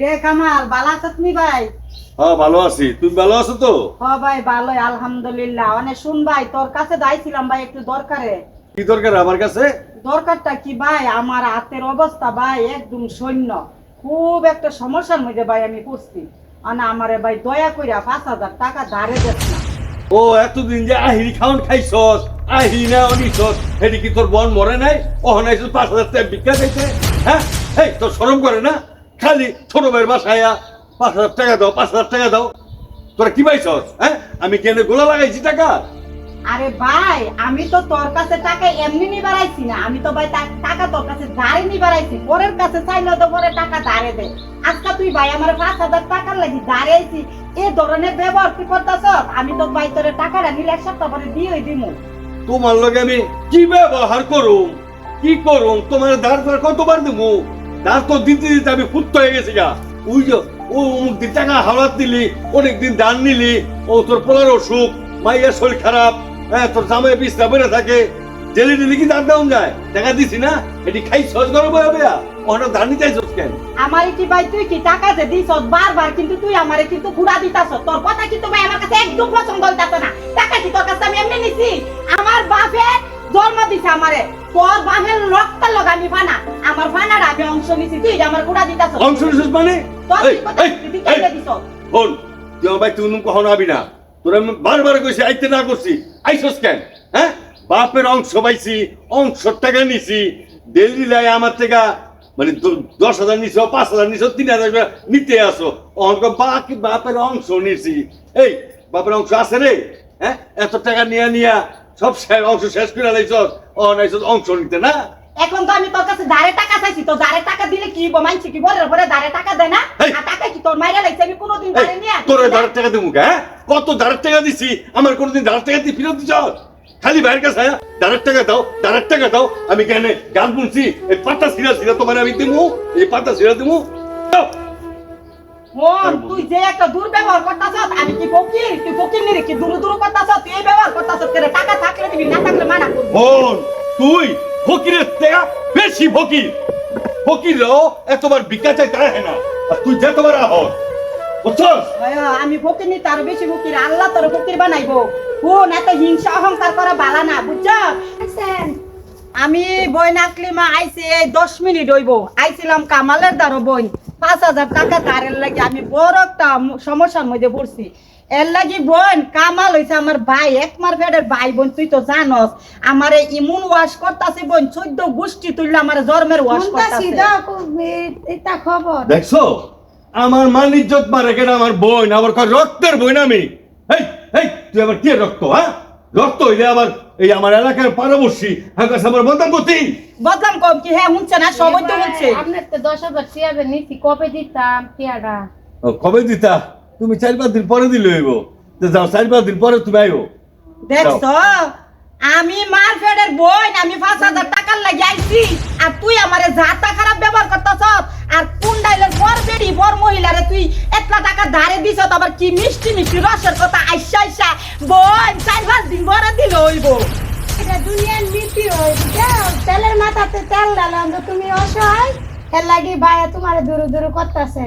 রে কামাল ভালো আছিস নি ভাই? হ্যাঁ ভালো আছি। তুমি ভালো আছো তো? হ ভাই ভালোই আলহামদুলিল্লাহ। মানে শুন ভাই তোর কাছে যাইছিলাম ভাই একটু দরকারে। কি দরকার আমার কাছে? দরকারটা কি ভাই? আমার হাতের অবস্থা ভাই একদম সৈন্য। খুব একটা সমস্যার মধ্যে ভাই আমি পড়ছি। মানে আমারে ভাই দয়া কইরা পাঁচ হাজার টাকা ধারে দেখ না। ও এতদিন যে আহিরি খাওন খাইছস আহিরি না অনিছস এটি কি তোর বন মরে নাই? ওহন আইছস পাঁচ হাজার টাকা ভিক্ষা দিতে হ্যাঁ? এই তোর শরম করে না? খালি ছোট ভাইয়ের বাসায় পাঁচ হাজার টাকা দাও পাঁচ হাজার টাকা দাও। তোরা কি পাইছস হ্যাঁ? আমি কেন গোলা লাগাইছি টাকা? আরে ভাই আমি তো তোর কাছে টাকা এমনি নিবার আইছি না। আমি তো ভাই টাকা তোর কাছে ধারে নিবার আইছি পরের কাছে চাইলে তো পরে টাকা ধারে দে। আজকে তুই ভাই আমার পাঁচ হাজার টাকার লাগি ধারে আইছি। এই ধরনের ব্যবহার তুই করতেছ আমি তো ভাই তোর টাকাটা নিলে এক সপ্তাহ পরে দিয়ে দিমু। তোমার লগে আমি কি ব্যবহার করুম? কি করুম? তোমার দাঁড় দাঁড় কতবার দেবো দাঁড় তো দিতে দিতে আমি ফুট হয়ে গেছি গা। ওই যে, ও অমুক দিন টাকা হাওলাত দিলি, অনেকদিন দান নিলি, ও তোর পোলার অসুখ, মাইয়ের শরীর খারাপ হ্যাঁ তোর জামাই বিছনা বেড়ে থাকে ডেলি ডেলি কি দান দেওয়া যায়? টাকা দিছি না, এটি খাই সহজ করে বয়া বয়া। ওটা দান নিতে চাইছস কেন? আমার কি ভাই, তুই কি টাকা যে দিছ বারবার, কিন্তু তুই আমারে কিন্তু ঘুরা দিতাছ। তোর কথা কিন্তু ভাই আমার কাছে একদম পছন্দ হইতাছ না। টাকা কি তোর কাছে আমি এমনি নিছি? আমার বাপে জন্ম দিছে আমারে। তোর বাপের রক্ত লগা আমি বানা। আমার বানার আমি অংশ নিছি। তুই আমার দিতাছ অংশ নিছিস মানে? তোর কি কথা দিছ তুই আমার ভাই তুই উনুম কখনো আবি না? তোর আমি বারবার কইছি আইতে না করছি। আইসস কেন? হ্যাঁ? বাপের অংশ পাইছি অংশ টাকা নিছি। দিল্লি লাই আমার থেকে মানে দশ হাজার নিছো পাঁচ হাজার নিছো তিন হাজার নিতে আসো। অঙ্ক বাকি বাপের অংশ নিছি। এই বাপের অংশ আছে রে? হ্যাঁ? এত টাকা নিয়ে নিয়া সব অংশ শেষ করে লাইছস। ও নাইছস অংশ নিতে না? এখন তো আমি তোর কাছে দাঁড়ে টাকা চাইছি। তো দাঁড়ে টাকা দিলে কি হইব? মানছি কি? বলে পরে দাঁড়ে টাকা দেয় না। আর টাকা কি তোর মাইরা লাগছে? আমি কোনোদিন দাঁড়ে নিয়ে তোর দাঁড়ার টাকা দেবো হ্যাঁ? কত দাঁড়ার টাকা দিছি? আমার কোনোদিন দাঁড়ার টাকা দিয়ে ফিরত দিছ খালি ভাইয়ের কাছে হ্যাঁ? দাঁড়ার টাকা দাও দাঁড়ার টাকা দাও। আমি কেন গান শুনছি এই পাতা সিরা সিরা তোমার আমি দিমু এই পাতা সিরা দিমু। তুই যে একটা দুর্ব্যবহার করতাছ আমি কি ফকির? তুই নিরে কি দূর দূর করতাছ তুই এই ব্যবহার করতাছ দিবি না থাকলে মানা করবি। বোন তুই ফকিরের টাকা বেশি ফকির। ফকির এতবার বিকা চাই তাই না আর তুই যে তোমার আহত। বুঝছস? আমি ফকির নি তার বেশি ফকির। আল্লাহ তোর ফকির বানাইবো। কোন এত হিংসা অহংকার করা বালা না বুঝছ আমি বই নাকলি মা আইছি এই দশ মিনিট হইব। আইছিলাম কামালের দ্বারো বই। পাঁচ হাজার টাকা তারের লাগে আমি বড় একটা সমস্যার মধ্যে পড়ছি। এর লাগি বোন কামাল হইছে আমার ভাই একমার ফেডের ভাই বোন তুই তো জানস। আমারে ইমুন ওয়াশ করতাছে বোন চোদ্দ গোষ্ঠী তুললে আমার জন্মের ওয়াশ করতাছে। এটা খবর। দেখছ? আমার মান ইজ্জত মারে কেন আমার বোন? আবার কয় রক্তের বোন আমি? এই এই তুই আবার কে রক্ত হ্যাঁ? রক্ত হইলে আবার এই আমার এলাকার পারবর্ষী হ্যাঁ কাছে আমার বদনাম করতি? বদলাম কম কি? হ্যাঁ শুনছে না সবাই তো শুনছে। আপনার তো দশ হাজার চেয়ারে নিচ্ছি কবে দিতাম পেয়ারা ও, কবে দিতা? তুমি চার পাঁচ দিন পরে দিলে হইব। তো যাও চার পাঁচ দিন পরে তুমি আইব দেখছ? আমি মার ফেডের বোন আমি পাঁচ হাজার টাকার লাগি আইছি। আর তুই আমারে জাতা খারাপ ব্যবহার করতেছ আর কোন ডাইলের বর বেড়ি বর মহিলারে তুই এতলা টাকা ধারে দিছ আবার কি মিষ্টি মিষ্টি রসের কথা আইসা আইসা বোন চার পাঁচ দিন বরে দিলে হইব। এটা দুনিয়ার নীতি হই তেলের মাথাতে তেল ডালাম তো তুমি অসহায় এর লাগি ভাইয়া তোমার দূর দূর করতেছে।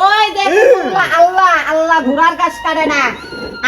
ওই দেখ আল্লাহ আল্লাহ ঘোড়ার গাছ কাটে না।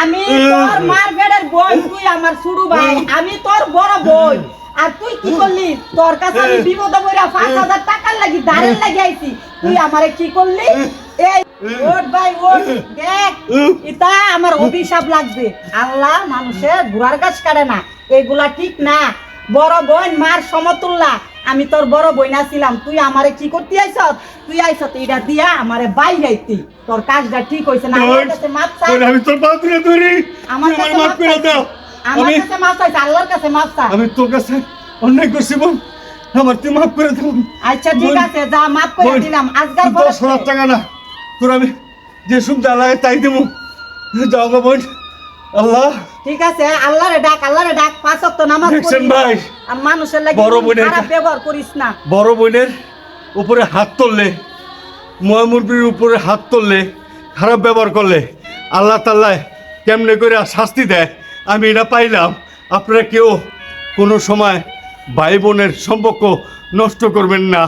আমি তোর মার বেড়ের বোন তুই আমার শুরু ভাই। আমি তোর বড় বোন আর তুই কি করলি? তোর কাছে আমি বিপদ বইরা পাঁচ হাজার টাকার লাগি দাঁড়ের লাগি আইছি। তুই আমারে কি করলি? এই ওট ভাই ওট দেখ এটা আমার অভিশাপ লাগবে। আল্লাহ মানুষের ঘোড়ার গাছ কাটে না। এগুলা ঠিক না। বড় বোন মার সমতুল্লা আমি তোর বড় বইনা ছিলাম তুই আমারে কি করতে আইছ তুই আইছ এটা দিয়া আমারে বাই যাইতি তোর কাজটা ঠিক হইছে না আমার কাছে মাপ চা তোর আমি তোর পা তুলে ধরি। আমার কাছে মাপ করে দাও। আমার কাছে মাপ চাইছে আল্লাহর কাছে মাপ চা আমি তোর কাছে অন্যায় করছি বোন। আমার তুই মাফ করে দাও আচ্ছা ঠিক আছে যা মাপ করে দিলাম। আজকাল হাজার টাকা না। তোর আমি যে লাগে তাই দেবো। যাও বোন। আল্লাহ। ঠিক আছে আল্লাহরে ডাক আল্লাহরে ডাক পাঁচ ওয়াক্ত নামাজ দেখছেন। ভাই? আর মানুষের লাগে বড় বোনের খারাপ ব্যবহার করিস না। বড় বোনের উপরে হাত তুললে ময়মুরবির উপরে হাত তুললে খারাপ ব্যবহার করলে আল্লাহ তাল্লাহ কেমনে করে শাস্তি দেয় আমি এটা পাইলাম। আপনারা কেউ কোনো সময় ভাই বোনের সম্পর্ক নষ্ট করবেন না।